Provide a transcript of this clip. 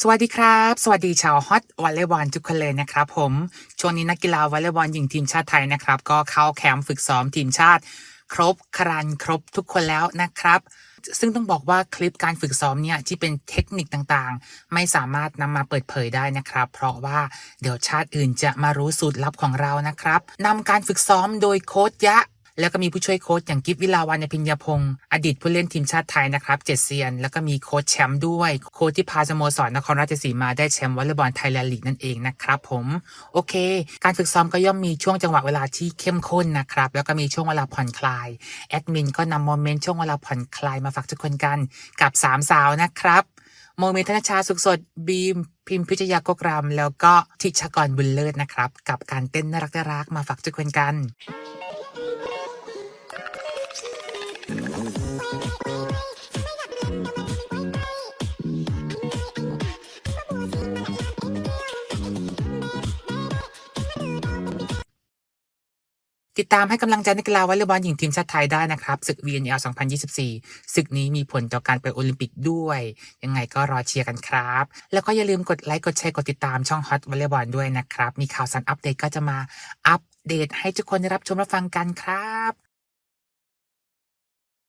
สวัสดีครับ สวัสดีชาวฮอตวอลเลย์บอลทุกคนเลยนะครับผม ช่วงนี้นักกีฬาวอลเลย์บอลหญิงทีมชาติไทยนะครับ ก็เข้าแคมป์ฝึกซ้อมทีมชาติ ครบครันครบทุกคนแล้วนะครับ ซึ่งต้องบอกว่าคลิปการฝึกซ้อมเนี่ยที่เป็นเทคนิคต่างๆ ไม่สามารถนำมาเปิดเผยได้นะครับ เพราะว่าเดี๋ยวชาติอื่นจะมารู้สูตรลับของเรานะครับนำการฝึกซ้อมโดยโค้ชยะ แล้วก็มีผู้ช่วยโค้ชอย่างกิฟวิลาวันพิญญาพงศ์อดีตผู้เล่นทีมชาติไทยนะครับเจ็ดเซียน แล้วก็มีโค้ชแชมป์ด้วย โค้ชที่พาสโมสรนครราชสีมาได้แชมป์วอลเลย์บอลไทยแลนด์ลีกนั่นเองนะครับผมโอเค การฝึกซ้อมก็ย่อมมีช่วงจังหวะเวลาที่เข้มข้นนะครับแล้วก็มีช่วงเวลาผ่อนคลายแอดมินก็นำโมเมนต์ช่วงเวลาผ่อนคลายมาฝากทุกคนกันกับสามสาวนะครับโมเมนธนชาสุขสดบีม พิมพิจยากกรำแล้วก็ทิชกรบุญเลิศนะครับ กับการเต้นน่ารักน่ารักๆมาฝากทุกคนกัน ติดตามให้กำลังใจนักกีฬาวอลเลย์บอลหญิงทีมชาติไทยได้นะครับศึก VNL 2024ศึกนี้มีผลต่อการไปโอลิมปิกด้วย ยังไงก็รอเชียร์กันครับ แล้วก็อย่าลืมกดไลค์กดแชร์กดติดตามช่องฮอตวอลเลย์บอลด้วยนะครับ มีข่าวสารอัปเดตก็จะมาอัปเดตให้ทุกคนได้รับชมรับฟังกันครับ